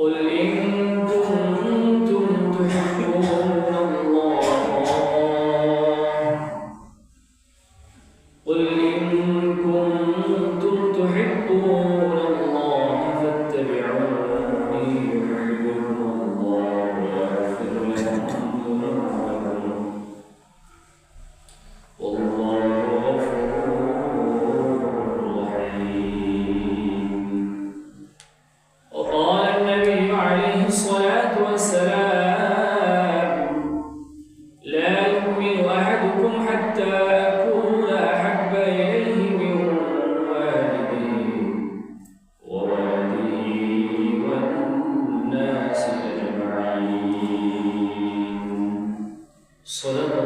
قل إن كنتم تحبون الله. 손은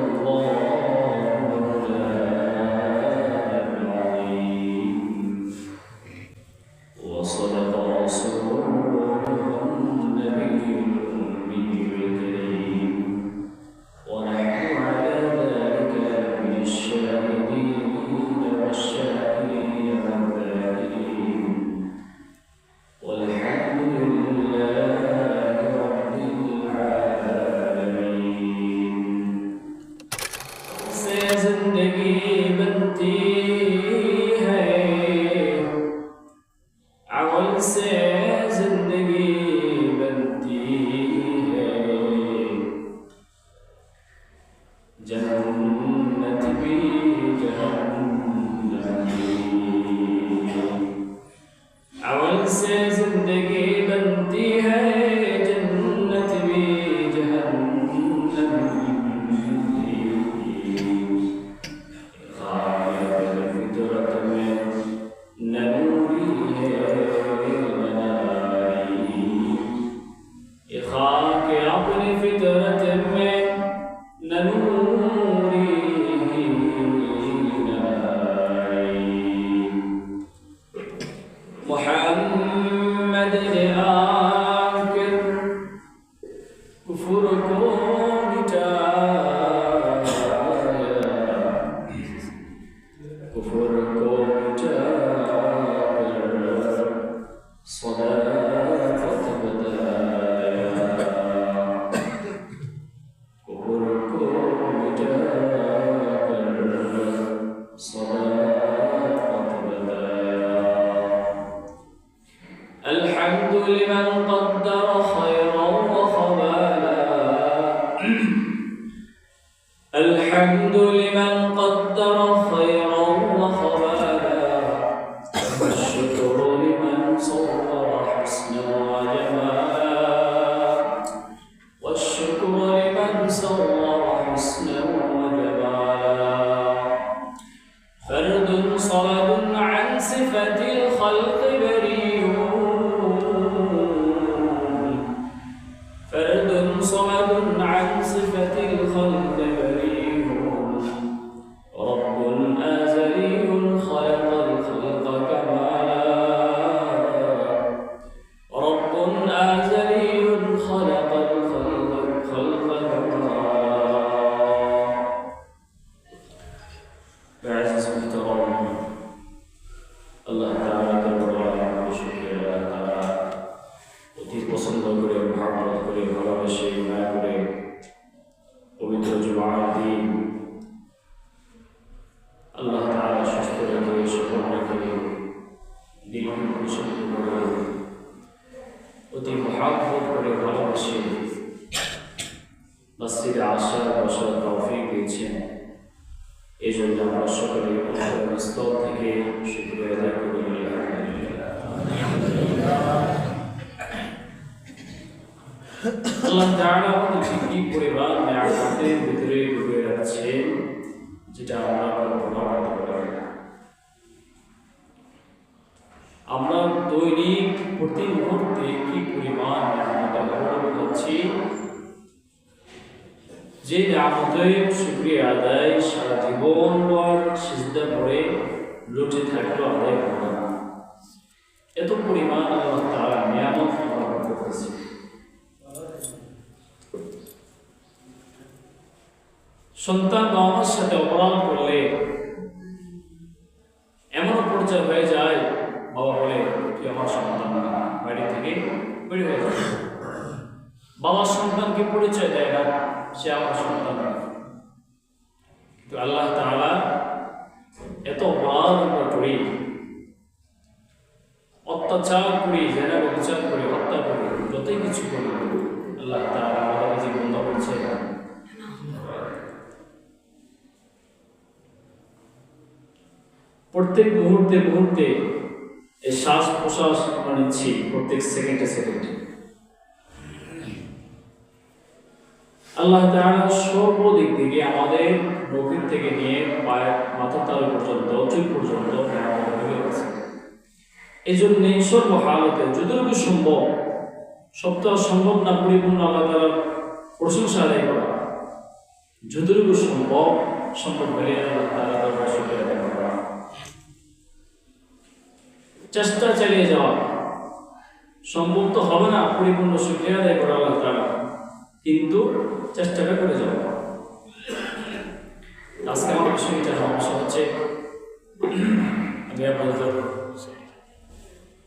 general فرد صلب عن صفة الخلق بريء. সন্তান বাবার সাথে অপরাধ করলে এমন পর্যায়ে হয়ে যায়, বাবা বলে, তুই আমার সন্তান বাড়ি থেকে বেরিয়ে হয়ে যায় বাবার সন্তানকে পরিচয় দেয় না, সে আমার সন্তান কিন্তু আল্লাহ তাহলে এত অপরাধ আমরা অত্যাচার করি জেনা বিচার করি, হত্যা করি, যতই কিছু করি, আল্লাহ তাআলা আমাদের কাছে বন্ধ করছে। প্রত্যেক মুহূর্তে মুহূর্তে এই শ্বাস প্রশ্বাস আমরা নিচ্ছি, প্রত্যেক সেকেন্ডে সেকেন্ডে। আল্লাহ তাআলা সর্বদিক থেকে আমাদের নখের থেকে নিয়ে পায়ের মাথা তালু পর্যন্ত, চুল পর্যন্ত আমাদের এই জন্য সর্বহালতে যতটুকু সম্ভব সপ্তাহ সম্ভব না পরিপূর্ণ আল্লাহ তাআলার প্রশংসা আদায় করা। যতটুকু সম্ভব সম্ভব হলে আল্লাহ দরবার শুকরিয়া আদায় করা। চেষ্টা চালিয়ে যাওয়া। সম্ভব তো হবে না পরিপূর্ণ শুক্রিয়া আদায় করা আল্লাহ তাআলা, কিন্তু চেষ্টাটা করে যাওয়া। আজকে আমার বিষয়টা সমস্যা হচ্ছে, আমি আপনাদের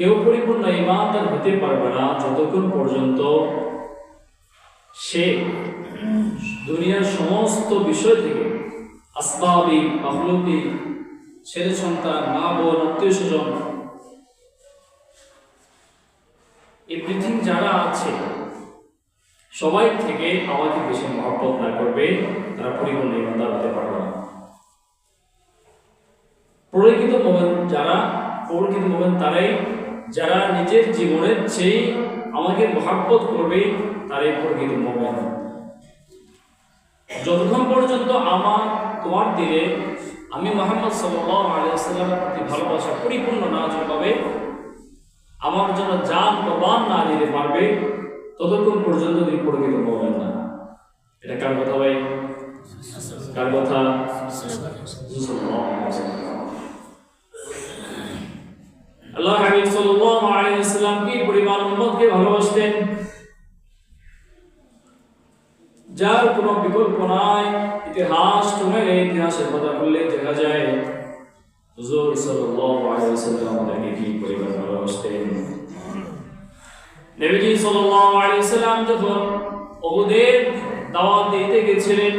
কেউ পরিপূর্ণ ইমানদার হতে পারবে না যতক্ষণ পর্যন্ত সে দুনিয়ার সমস্ত বিষয় থেকে আসবাবি মাহলুকি ছেলে সন্তান, মা বোন, আত্মীয় স্বজন, এই পৃথিবী যারা আছে, সবাই থেকে আমাকে বেশি মহব্বত না করবে, তারা পরিপূর্ণ ইমানদার হতে পারবে না। প্রকৃত মোমেন যারা, প্রকৃত মোমেন তারাই যারা নিজের জীবনের চেয়ে আমাকে মহাব্বত করবে, তারাই প্রকৃত মোমেন। যতক্ষণ পর্যন্ত আমার, তোমার দিনে আমি মোহাম্মদ আলিয়াল্লামের প্রতি ভালোবাসা পরিপূর্ণ না পাবে আমার জন্য জান প্রবান না দিতে পারবে, ততক্ষণ পর্যন্ত তুমি প্রকৃত মোমেন না। এটা কার কথা ভাই? কার কথা? আল্লাহ হাবিব সাল্লাল্লাহু আলাইহি ওয়াসাল্লাম কি পরিমাণ উম্মতকে ভালোবাসতেন? যার কোনো বিকল্প নাই, ইতিহাস তুমি ইতিহাসের কথা বললে দেখা যায়, হুজুর সাল্লাল্লাহু আলাইহি ওয়াসাল্লাম আমাদেরকে কি পরিমাণ ভালোবাসতেন? নবীজি সাল্লাল্লাহু আলাইহি ওয়াসাল্লাম যখন ওহুদের দাওয়াত দিতে গেছিলেন,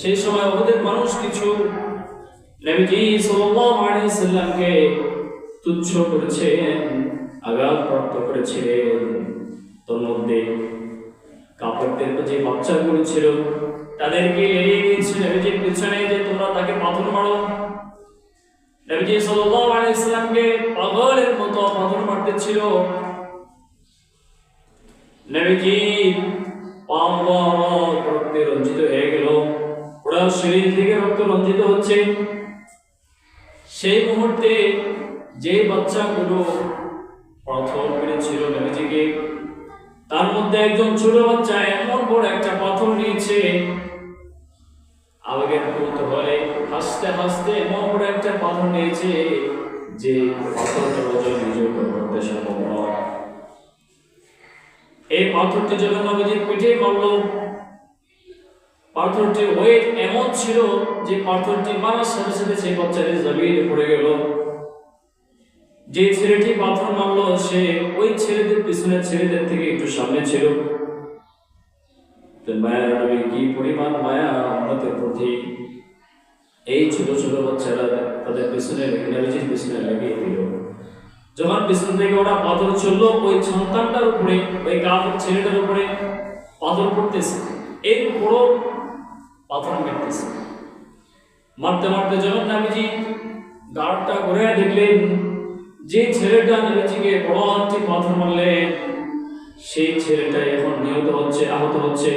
সেই সময় ওহুদের মানুষ কিছু, নবীজি সাল্লাল্লাহু আলাইহি ওয়াসাল্লামকে তুচ্ছ করেছেন, আঘাত প্রাপ্ত করেছিলেন মধ্যে কাপড়দের যে বাচ্চাগুলো ছিল, তাদেরকে এড়িয়ে গিয়েছিল নবীজির পিছনে যে তোমরা তাকে পাথর মারো। নবীজি সাল্লাল্লাহু আলাইহি ওয়াসাল্লামকে পাগলের মতো পাথর মারতে ছিল। নবীজি পাম্বর রক্তে রঞ্জিত হয়ে গেল। ওরা শরীর থেকে রক্ত রঞ্জিত হচ্ছে। সেই মুহূর্তে যে বাচ্চাগুলো পাথর মেরেছিল নবীজিকে, তার মধ্যে একজন ছোট বাচ্চা এমন বড় একটা পাথর নিয়েছে, আবেগের পুত হলে হাসতে হাসতে এমন বড় একটা পাথর নিয়েছে যে পাথরটার ওজন নিজেও করতে সম্ভব এই পাথরটি যখন পিঠে পাথরটির ওয়েট এমন ছিল যে পাথরটি মারার সাথে সাথে সেই বাচ্চাটি জমিয়ে পড়ে গেল। যে ছেলেটি পাথর মারলো, সে ওই ছেলেদের পিছনে ছেলেদের থেকে একটু সামনে ছিল। মায়ের নবী কি পরিমাণ মায়া আমাদের প্রতি? এই ছোট ছোট বাচ্চারা তাদের পিছনে নবীজির পিছনে লাগিয়ে দিল। যখন পিছন থেকে ওরা পাথর চলল ওই সন্তানটার উপরে, ওই কাপড় ছেলেটার উপরে পাথর পড়তেছে। এর বড় পাথর মেরতেছে। মারতে মারতে যখন নাবিজি গাড়টা ঘুরে দেখলেন যে ছেলেটা নবীজিকে বড় একটি পাথর মারলেন সেই ছেলেটা এখন নিহত হচ্ছে আহত হচ্ছে।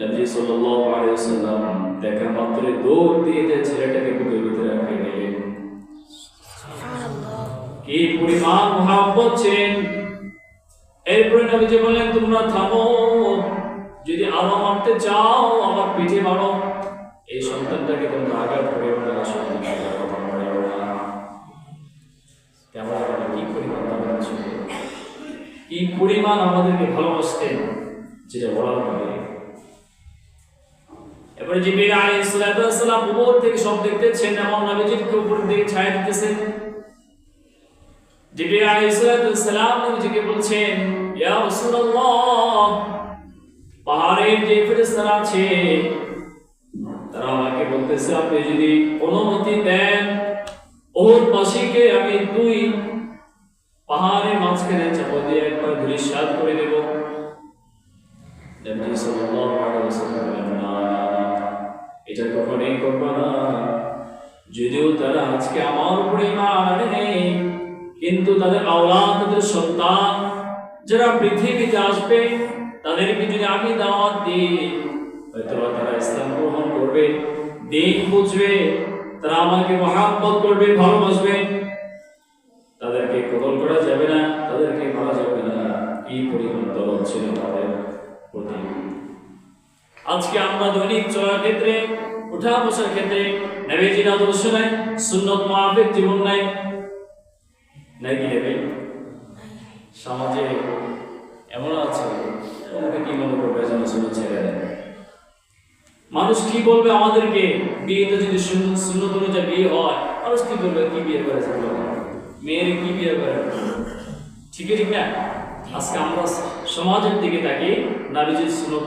নবী সাল্লাল্লাহু আলাইহি ওয়াসাল্লাম দেখা মাত্র দৌড় দিয়ে যে ছেলেটাকে বুকের ভিতরে নিলেন। কি পরিমাণ মহাব্বত ছিলেন। এরপরে নবীজি বললেন তোমরা থামো। যদি আরও মারতে চাও আমার পিঠে মারো। এই সন্তানটাকে তোমরা আঘাত না সন্তানটাকে ছিল কি পরিমাণ আমাদেরকে ভালোবাসতেন, যেটা বলার বাইরে এবারে জিবরিল আলাইহিস সালাম উপর থেকে সব দেখতেছেন এবং নবীজির উপর দিকে ছায়া দিতেছেন জিবরিল আলাইহিস সালাম নবীজিকে বলছেন, ইয়া রাসূলুল্লাহ, পাহাড়ের যে ফেরেশতারা আছে, তারা আমাকে বলতেছে, আপনি যদি অনুমতি দেন ওর পাশিকে আমি দুই পাহাড়ের মাঝখানে চাপা দিয়ে একবার ধূলিসাৎ করে দেব এটা কখনোই করবা না। যদিও তারা আজকে আমার উপরে ইমান নেই কিন্তু তাদের আওলাদ, তাদের সন্তান যারা পৃথিবীতে আসবে, তাদেরকে যদি আমি দাওয়াত দিই হয়তো তারা ইসলাম গ্রহণ করবে, দিন বুঝবে, তারা আমাকে মহাব্বত করবে, ভালোবাসবে। কি পরিমাণ ছিল তাদের প্রতি? আজকে আমরা দৈনিক চলার ক্ষেত্রে উঠা বসার ক্ষেত্রে নাই সুন্নত মাফিক জীবন নাই নাকি নেবে? সমাজে এমন আছে কি মনে করবে যেন ছেড়ে মানুষ কি বলবে আমাদেরকে? বিয়েতে যদি সুন্নত অনুযায়ী বিয়ে হয়, মানুষ কি বলবে? কি বিয়ে করেছে মেয়ের কি বিয়ে করে? ঠিকই ঠিক না? আজকে আমরা সমাজের দিকে তাকিয়ে নাবিজির সুন্নত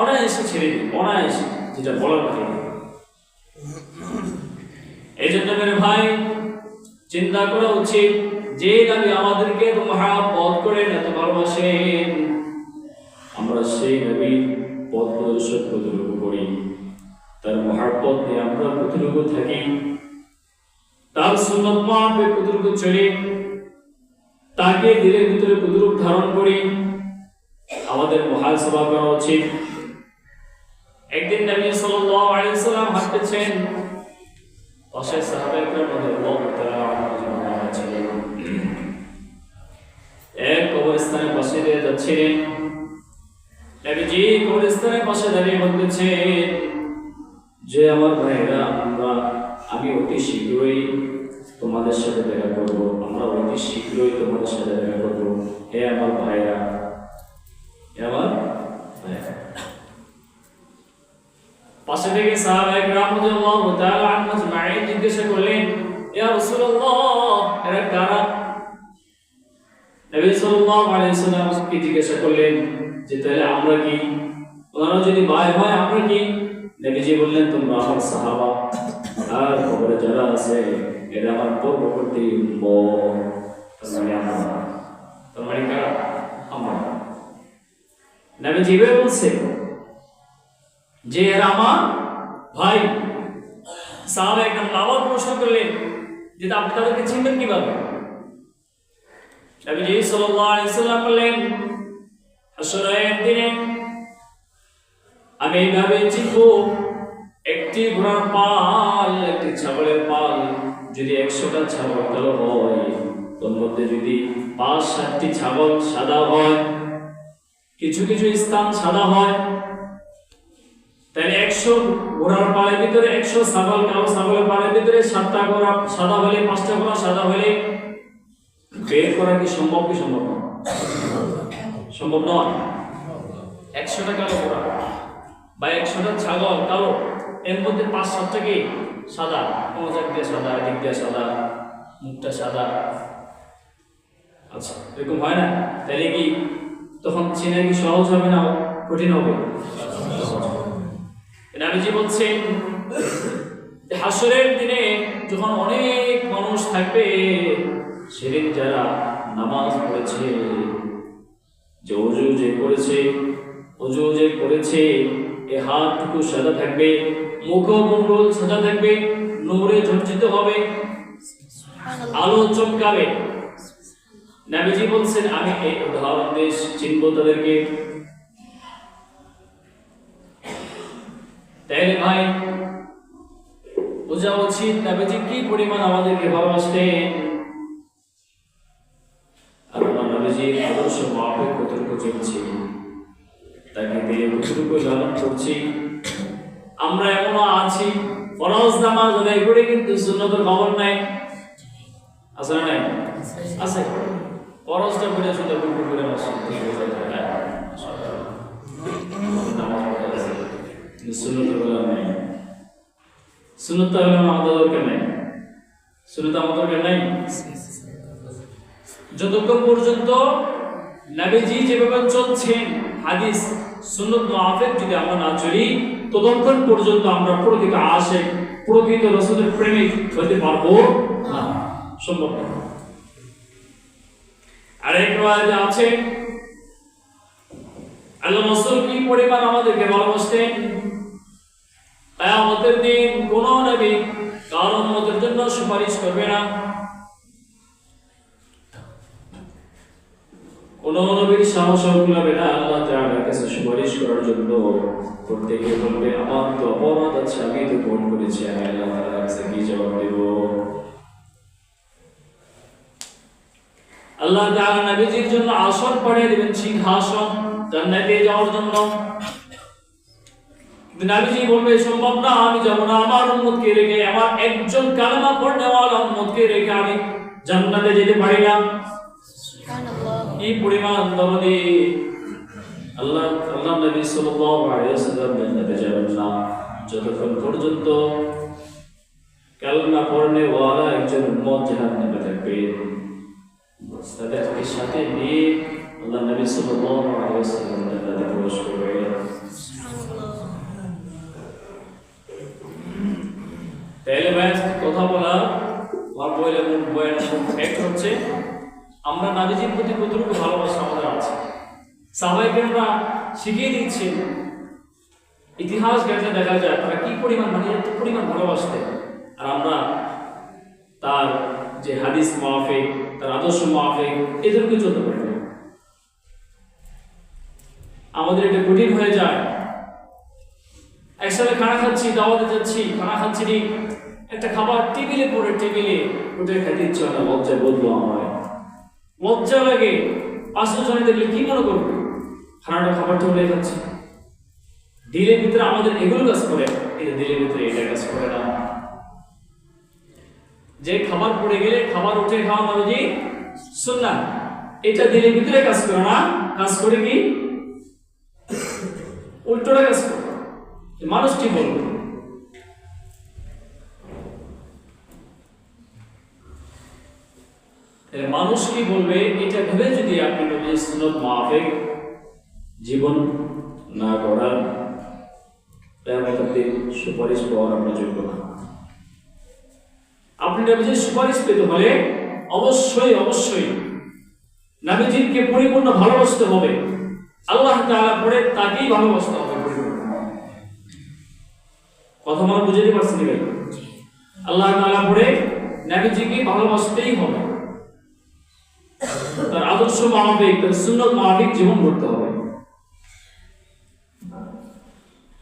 অনায়াসে ছেড়ে দিই, অনায়াসে, যেটা বলার কথা এই জন্য মেরে ভাই, চিন্তা করা উচিত যে নবী আমাদেরকে এত মহাপদ করেন এত ভালোবাসেন। আমরা সেই নবীর পথ প্রদর্শক কতটুকু করি। তার মহাপদ নিয়ে আমরা কতটুকু থাকি। তার সুন্নত মাপে কতটুকু চলি। তাকে ধীরে ভিতরে কতটুকু ধারণ করি আমাদের মহাসভা করা উচিত। একদিন নবী সাল্লাল্লাহু আলাইহি সাল্লাম হাঁটতেছেন। পাশে জমা ছিলেন এক কবরস্থানের পাশে দিয়ে যাচ্ছিলেন। নবীজি পাশে দাঁড়িয়ে বলতেছেন, যে আমার ভাইরা আমরা, আমি অতি শীঘ্রই তোমাদের সাথে দেখা করব। আমরা অতি শীঘ্রই তোমাদের সাথে দেখা করব। হে আমার ভাইরা, হে আমার পাশে থেকে জিজ্ঞাসা করলেন কি জিজ্ঞাসা করলেন যে, তাহলে আমরা কি? যদি ভাই হয় কি? বললেন, তোমরা আমার সাহাবা। আর খবরে যারা আছে এরা আমার পূর্ববর্তী উম্মত মানে আমরা তার মানে কারা আমরা নবীজি এভাবে বলছে যে এরা আমার ভাই সাহাবা একদম আবার প্রশ্ন করলেন যে আপনি তাদেরকে চিনবেন কীভাবে নবীজি সাল্লাল্লাহু আলাইহি সাল্লাম বললেন হাসরের দিনে আমি এইভাবে চিনব একটি ঘোড়ার পাল একটি ছাগলের পাল যদি একশোটা ছাগল কালো হয়, তোর মধ্যে যদি পাঁচ সাতটি ছাগল সাদা হয়, কিছু কিছু স্থান সাদা হয়, তাহলে একশো ঘোড়ার পালের ভিতরে একশো ছাগল, কালো ছাগলের পালের ভিতরে সাতটা ঘোড়া সাদা হলে পাঁচটা ঘোড়া সাদা হলে বের করা কি সম্ভব কি সম্ভব নয়? সম্ভব নয়। একশোটা কালো ঘোড়া বা একশোটা ছাগল কালো, এর মধ্যে পাঁচ সাতটা কি? সাদা জায়গা দিয়ে সাদা দিক দিয়ে সাদা, মুখটা সাদা। আচ্ছা এরকম হয় না? তাহলে কি তখন চেনা কি সহজ হবে না কঠিন হবে? নাবিজি বলছেন হাসরের দিনে যখন অনেক মানুষ থাকবে, সেদিন যারা নামাজ পড়েছে, যে অজু যে করেছে, অজু যে করেছে, এ হাতটুকু সাদা থাকবে। মুখমণ্ডল সাদা থাকবে, নোরে ঝর্জিত হবে, আলো চমকাবে। নাবিজি বলছেন, আমি এই উদাহরণ দিয়ে চিনব তাদেরকে। তাইলে ভাই, বোঝা উচিত নাবিজি কি পরিমাণ আমাদেরকে ভালোবাসতেন? আর আমার নবীজির আদর্শ চলছি তাকে দিয়ে লালন করছি। আমরা এখনও আছি। ফরজ নামাজ আদায় করে, কিন্তু সুন্নতের খবর নাই। আছে না নাই? আছে। ফরজটা করে শুধু কুকুর করে হয়ে। সুন্নতের বেলা নেই। সুন্নত আমাদের দরকার নাই? যতক্ষণ পর্যন্ত নবীজি যেভাবে চলছেন, হাদিস সুন্নত মুআফিক যদি আমরা না চলি পর্যন্ত আমরা প্রকৃত আশে প্রকৃত প্রেমিক হতে পারব না। সম্ভব আরেক আছে, আল্লাহ কি পরিমাণ আমাদেরকে ভালোবাসতেন? আমাদের দিন কোন নবী কারণ আমাদের জন্য সুপারিশ করবে না। কোন নবীর সাহস কুলাবে না। সুপারিশ করার জন্য প্রত্যেকে বলবে আমার তো অপরাধ আছে আমি তো ভুল করেছি আমি আল্লাহ তাআলার কাছে কি জবাব দেব? আল্লাহ তাআলা নবীজির জন্য আসন পাঠিয়ে দিবেন সিংহাসন জান্নাতে যাওয়ার জন্য। নবীজি বলবে সম্ভব না আমি যাব না আমার উম্মতকে রেখে আমার একজন কালেমা পড়নেওয়ালা উম্মতকে রেখে আমি জান্নাতে যেতে পারি না। কি পরিমাণ দরদি। আল্লাহ আল্লাহ নবী সাল্লাল্লাহু না যতক্ষণ পর্যন্ত কালমা পড়নে ওয়ালা একজন উম্মত জাহান্নামে থাকবে তাদেরকে সাথে নিয়ে আল্লাহ নবী সাল্লাল্লাহু আলাইহি প্রবেশ করবে। তাহলে কথা বলা আমার বইলে বইয়ের ফ্যাক্ট হচ্ছে, আমরা নাবিজির প্রতি কতটুকু ভালোবাসা আমাদের আছে? সাহাবাইকে আমরা শিখিয়ে দিচ্ছি, ইতিহাস ঘেঁটে দেখা যায়, তারা কি পরিমাণ মানে এত পরিমাণ ভালোবাসতেন আর আমরা তার যে হাদিস মাহফিক তার আদর্শ মাহফিক এদেরকে চলতে পারি। আমাদের এটা কঠিন হয়ে যায়। একসাথে খানা খাচ্ছি, দাওয়াতে যাচ্ছি, খানা খাচ্ছি একটা খাবার টেবিলে পড়ে, টেবিলে ওটা খেতে ইচ্ছে হয় না, লজ্জায় বলব আমায়। লজ্জা লাগে। পাঁচশো জনে দেখলে কি মনে করবে? খানাটা খাবার টেবিলে খাচ্ছি দিলের ভিতরে আমাদের এগুলো কাজ করে কিন্তু দিলের ভিতরে এটা কাজ করে না। যে খাবার পড়ে গেলে খাবার উঠে খাওয়া মানে যে শুননা এটা দিলের ভিতরে কাজ করে না, কাজ করে কি? উল্টোটা কাজ করে। মানুষ কি বলবে? মানুষ কি বলবে? এটা ভেবে যদি আপনি নবীর সুন্নত মাফিক জীবন না করার সুপারিশ পাওয়ার আমরা যোগ্য না। আপনি নবীজির সুপারিশ পেতে হলে অবশ্যই অবশ্যই নবীজিকে পরিপূর্ণ ভালোবাসতে হবে। আল্লাহ তাআলা পরে তাকেই ভালোবাসতে হবে কথা মনে বুঝতে পারছেন ভাই আল্লাহ তাআলা পরে নবীজিকে ভালোবাসতেই হবে। তার আদর্শ মানবিক, তার সুন্নত মানবিক জীবন করতে হবে।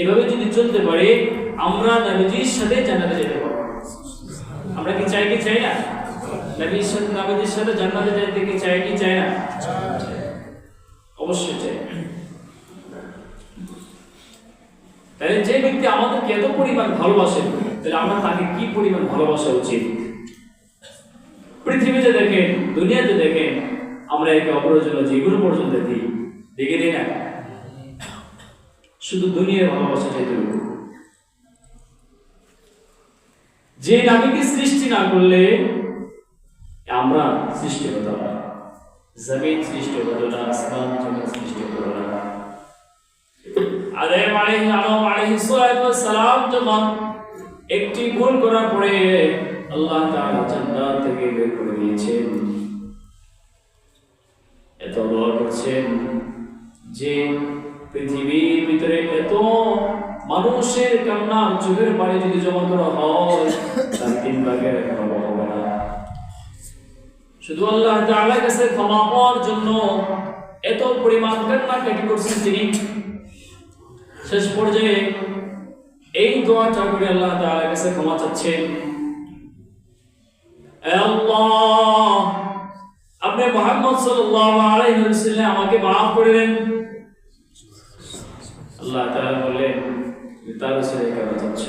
এভাবে যদি চলতে পারে, আমরা নবীজির সাথে জান্নাতে যেতে পারব। আমরা কি চাই কি চাই না? সাথে সাথে জান্নাতে যেতে কি চাই কি চাই না? অবশ্যই চাই। তাহলে যে ব্যক্তি আমাদেরকে এত পরিমাণ ভালোবাসেন তাহলে আমরা তাকে কি পরিমাণ ভালোবাসা উচিত? পৃথিবীতে দেখেন, দুনিয়াতে দেখেন, আমরা একে অপরের জন্য জীবন পর্যন্ত দিই দেখে দিই না। শুধু দুনিয়ার ভালোবাসা যেটুকু যে নাবিকে সৃষ্টি না করলে আমরা সৃষ্টি হতাম না। জমিন সৃষ্টি হতো না, আসমান জমিন সৃষ্টি হতো না। আদম আলাইহি আলম আলাইহি সালাম যখন একটি ভুল করার পরে আল্লাহ তাআলা জান্নাত থেকে বের করে দিয়েছেন। এত দোয়া করছেন যে পৃথিবীর ভিতরে এত মানুষের কান্না চোখের পানি যদি জমা করা হয়, তার তিন ভাগের হবে না। শুধু আল্লাহ তাআলার কাছে ক্ষমা পাওয়ার জন্য এত পরিমাণ কান্না করছেন তিনি। শেষ পর্যায়ে এই দোয়াটা করে আল্লাহ তাআলার কাছে ক্ষমা চাচ্ছেন। আল্লাহ, আপনি মোহাম্মদ সাল্লাল্লাহু আলাইহি ওয়াসাল্লাম আমাকে maaf করে দেন। আল্লাহ তাআলা বললেন তার ছেলে কেন চাচ্ছ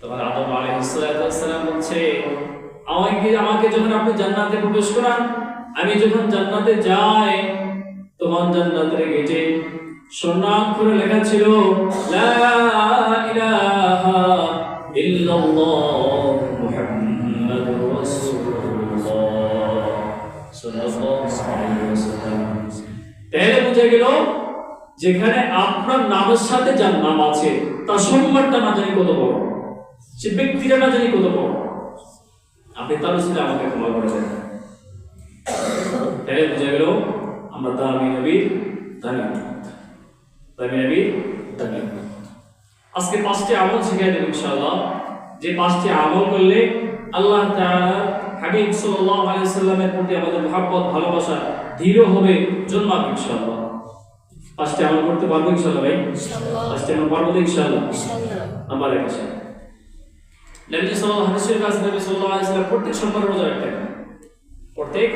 তখন আদম আলাইহিস সালাম বলছে, আমাকে আমাকে যখন আপনি জান্নাতে প্রবেশ করান, আমি যখন জান্নাতে যাই, তখন জান্নাতের গেটে স্বর্ণাক্ষরে লেখা ছিল, লা তাহলে বুঝা গেল যেখানে আপনার নামের সাথে যার নাম আছে, তার সম্মানটা না জানি কত বড়। সে ব্যক্তিটা না জানি কত বড়। আপনি তার সাথে আমাকে ক্ষমা করে দেন। তাহলে বুঝা গেল, আমরা দামি নবীর দামি। দামি নবীর দামি আজকে পাঁচটি আমল শিখিয়ে দেব ইনশাআল্লাহ। যে পাঁচটি আমল করলে আল্লাহ হাবিব সাল্লাল্লাহু আলাইহি সাল্লামের প্রতি আমাদের মহব্বত, ভালোবাসা দৃঢ় হবে, জন্মাবে ইনশাআল্লাহ। পাঁচটি আমল করতে পারব ইনশাআল্লাহ ভাই। পাঁচটি আমল পারব তো ইনশাআল্লাহ। নাম্বার এক আছে নবী সাল্লাল্লাহু কাছে নবী সাল্লাল্লাহু আলাইহি সাল্লাম প্রত্যেক সোমবার রোজা রাখতেন। প্রত্যেক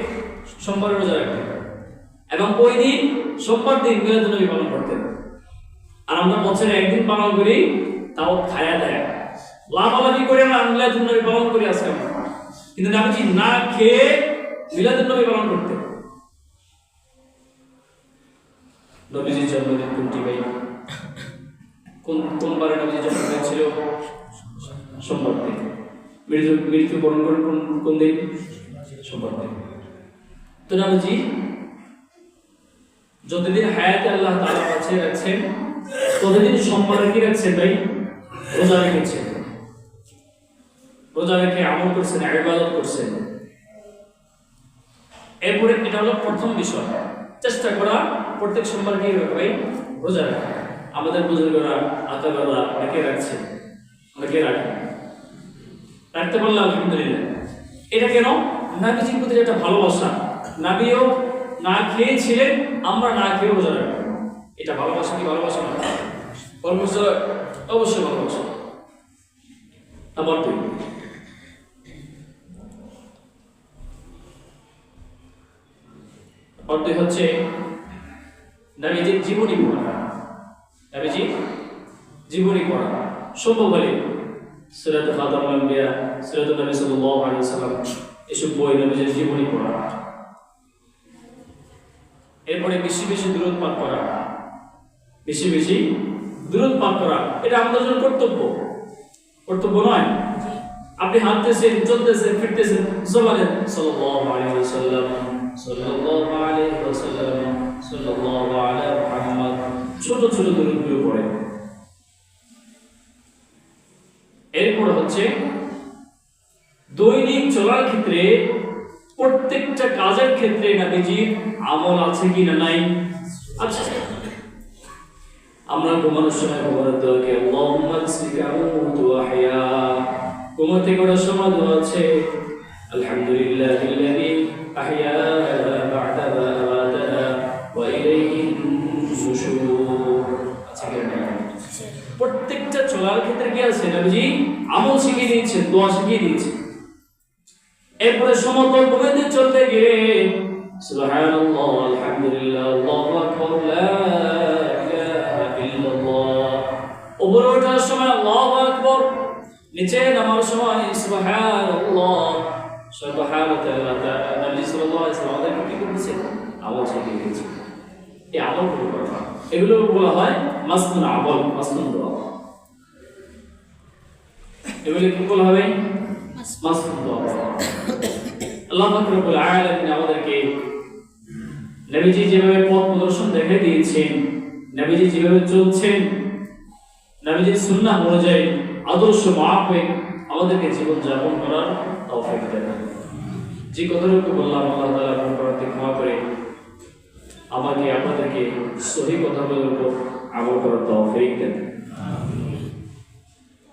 সোমবার রোজা রাখতেন। এবং ওই দিন সোমবার দিন মিলাদুন নবী পালন করতেন। আর আমরা বছরে একদিন পালন করি তাও খায়া দেয়। লাফালাফি করে আমরা মিলাদুন নবী পালন করি আজকে আমরা। কিন্তু নবীজি না খেয়ে মিলাদুন নবী পালন করতেন। নবীজির জন্মদিন কোনটি ভাই? কোন কোন বারে নবীজির জন্মদিন ছিল? সোমবার দিন। মৃত্যু মৃত্যুবরণ করেন কোন কোন দিন? সোমবার দিন। তো নবীজি, যতদিন হায়াতে আল্লাহ তাআলা কাছে রাখছেন, ততদিন সোমবারে কি রাখছেন ভাই? রোজা রেখেছেন। রোজা রেখে আমল করছেন, ইবাদত করছেন। এরপরে এটা হলো প্রথম বিষয়। চেষ্টা করা প্রত্যেক সোমবার কি ভাই রোজা রাখা আমাদের বুজুর্গরা আতাবারা রেখে রাখছে রেখে রাখে রাখতে পারলে আলহামদুলিল্লাহ। এটা কেন? নাবিজির প্রতি একটা ভালোবাসা। নাবিও না খেয়েছিলেন আমরা না খেয়ে রোজা রাখব এটা ভালোবাসা কি ভালোবাসা না? ভালোবাসা অবশ্যই ভালোবাসা। নাম্বার দুই। নাম্বার দুই হচ্ছে নাবিজির জীবনী পড়া নাবিজি জীবনী পড়া, সম্ভব হলে নবী সাল্লাল্লাহু আলাইহি সাল্লাম এসব বই জীবনী পড়া। এরপরে বেশি বেশি দূরত পাঠ করা, বেশি বেশি দূরত পাঠ করা, এটা আমাদের জন্য কর্তব্য। কর্তব্য নয়। আপনি হাঁটতেছেন, চলতেছেন, ফিরতেছেন জবানের সাল্লাল্লাহু আলাইহি ওয়াসাল্লাম ছোট ছোট এরপর হচ্ছে, দৈনিক চলার ক্ষেত্রে, প্রত্যেকটা কাজের ক্ষেত্রে আমল আছে কি না নাই? আছে। আমরা ঘুমানোর সময় ঘুমানোর দোয়াকে আল্লাহুম্মা সিকা আমুতু আহয়া। ঘুমাতে করার সময় দোয়া আছে চলার ক্ষেত্রে কি আছে? নবীজি আমল শিখিয়ে দিয়েছে, দোয়া শিখিয়ে দিয়েছে। এরপরে সমতল ভূমিতে চলতে গিয়ে, সুবহানাল্লাহ, আলহামদুলিল্লাহ, আল্লাহু আকবার, লা ইলাহা ইল্লাল্লাহ। উপরে ওঠার সময় আল্লাহু আকবার, নিচে নামার সময় সুবহানাল্লাহ সুবহানাল্লাহ নবী সাল্লাল্লাহু আলাইহি ওয়াসাল্লাম কি করেছে আমল শিখিয়ে দিয়েছে। এই আমলগুলো এগুলো বলা হয় মাসনুন আমল মাসনুন দোয়া। এগুলো কি বলা হবে? দোয়া আল্লাহ রব্বুল আলামিন আমাদেরকে নবীজি যেভাবে পথ প্রদর্শন দেখে দিয়েছেন নবীজি যেভাবে চলছেন নবীজির সুন্নাহ অনুযায়ী আদর্শ মাপে আমাদেরকে জীবন যাপন করার তৌফিক দেন। যে কথাটুকু বললাম আল্লাহ তালা আপনার প্রার্থী ক্ষমা করে আমাকে আপনাদেরকে সহি কথাগুলোর উপর আমল করার তৌফিক দেন।